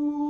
Ей,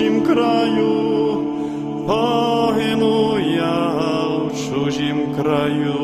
чужім краю, погину я в чужім краю.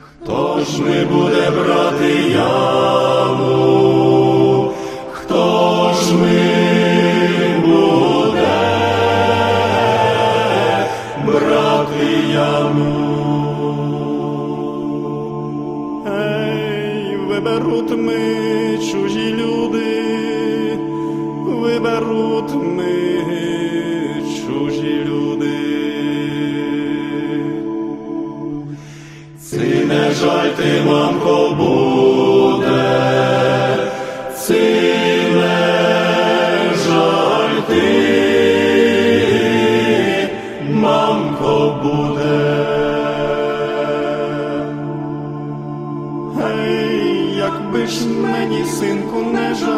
Хто ж ми буде брати яму? Хто ж ми буде брати яму? Ей, виберуть ми чужі люди, виберуть ми чужі люди. Ці не жаль ти, мамко, буде, ці не жаль ти, мамко, буде. Якби ж мені, синку, не жаль,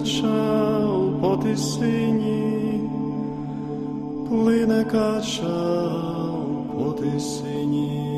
кача по тисині, плине кача по тисині.